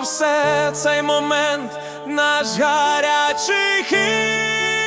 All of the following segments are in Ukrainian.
все цей момент наш гарячий хід.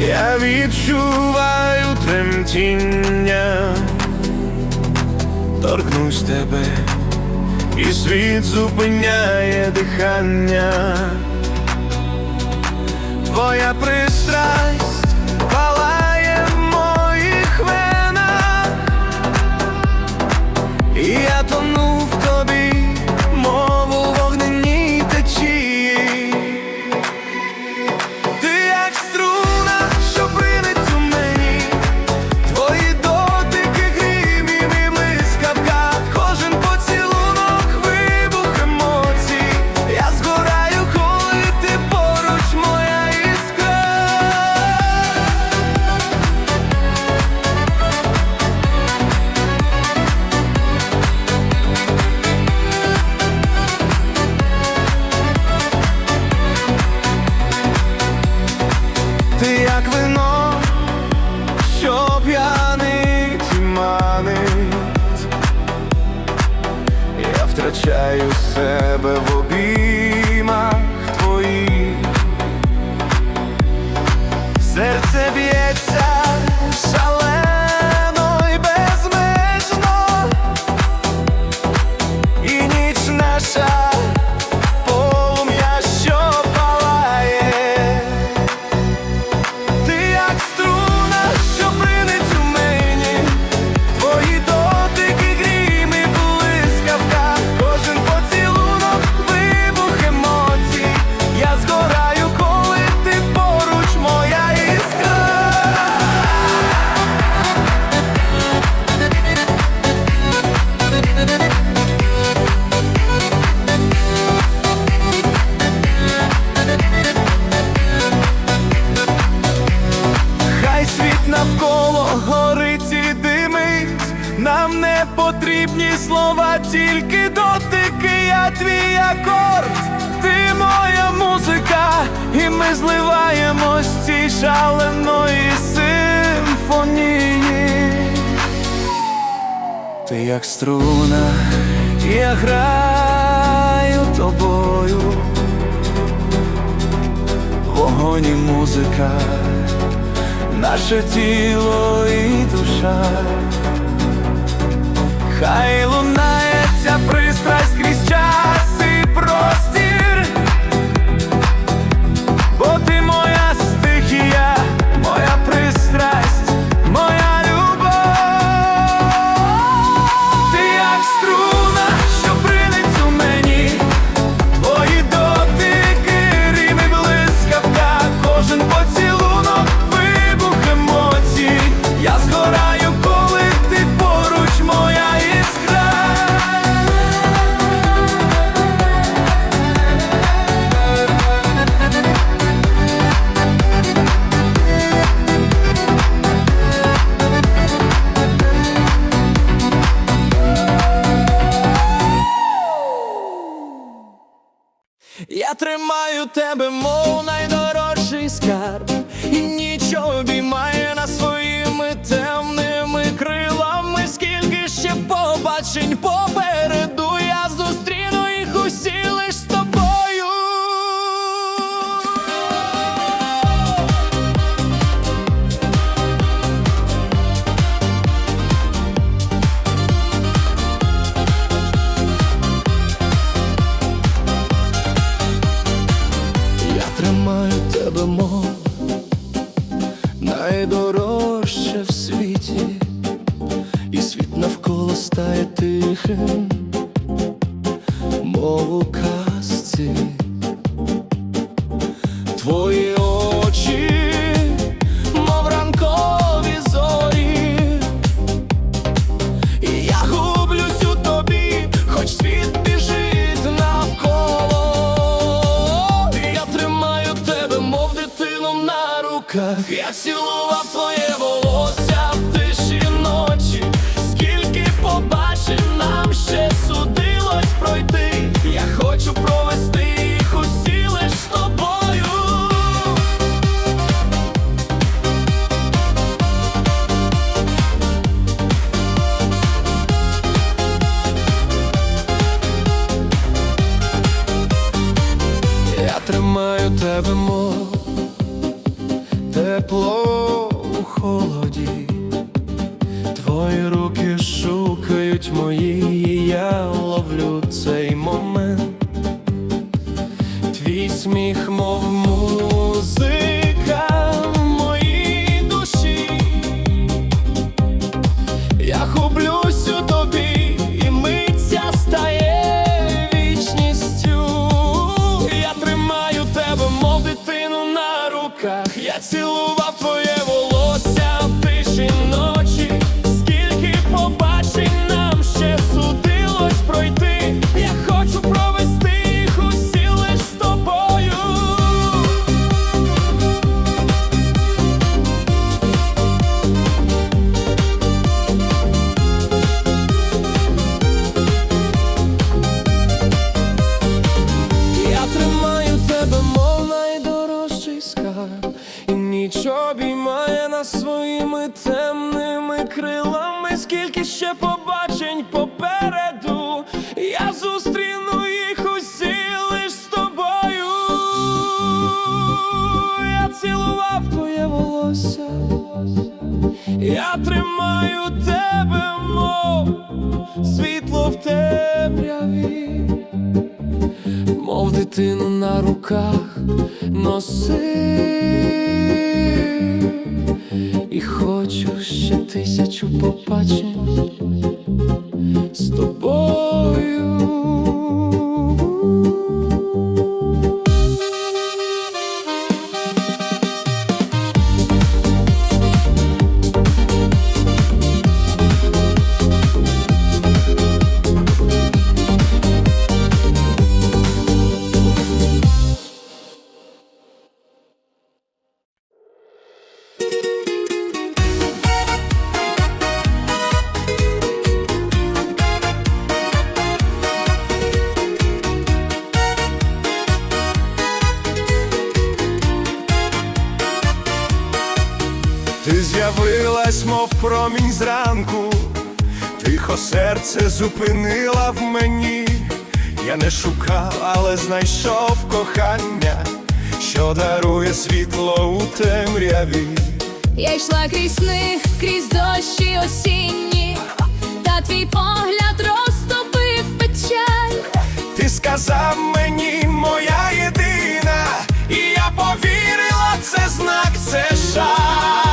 Я відчуваю тремтіння, торкнусь тебе, і світ зупиняє дихання, твоя пристрасть. наше тіло і душа, хай лунає ця пристрасть крізь час. Тримаю тебе, мов найдорожчий скарб, і нічого обіймає на своїми темними крилами, скільки ще побачень попереду. тепло у холоді, твої руки шукають мої, і я ловлю цей момент, твій сміх, мов музик. я тримаю тебе, мов світло в темряві, мов дитину на руках носи і хочу ще тисячу побачень. зупинила в мені, я не шукав, але знайшов кохання, що дарує світло у темряві. Я йшла крізь сни, крізь дощі осінні, та твій погляд розтопив печаль. Ти сказав мені, моя єдина, і я повірила, це знак, це шар.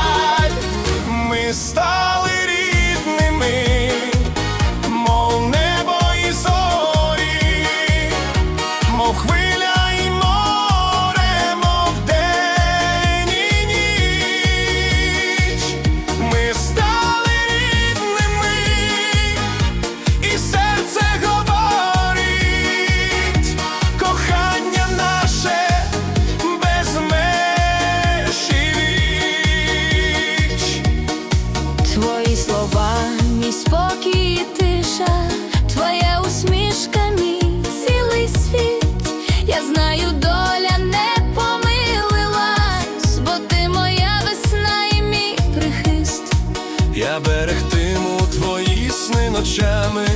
очами.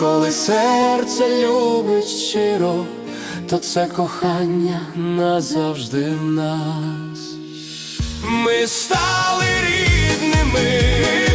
Коли серце любить щиро, то це кохання назавжди в нас. Ми стали рідними.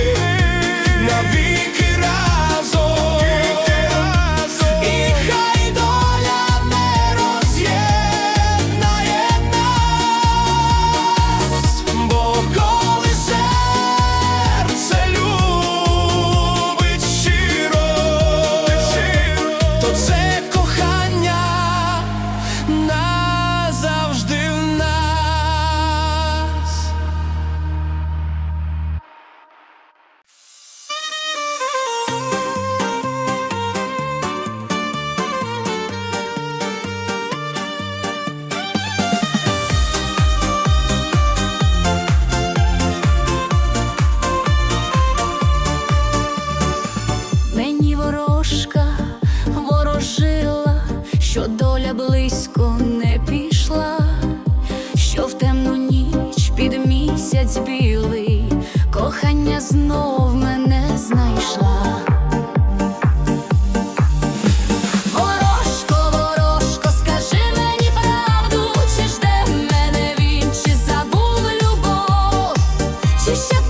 shook.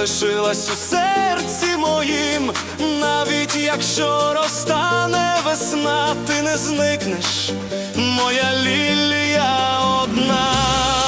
лишилась у серці моїм, навіть якщо розтане весна, ти не зникнеш, моя лілія одна.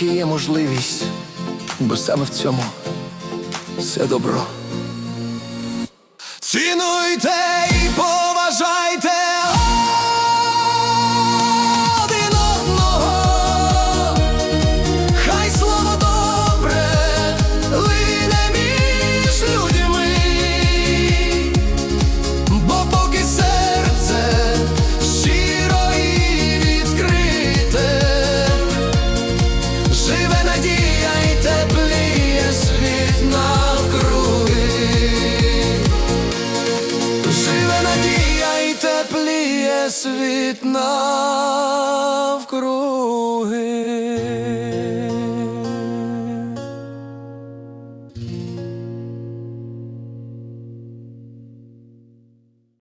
поки є можливість, бо саме в цьому все добро. Цінуйте і поважайте.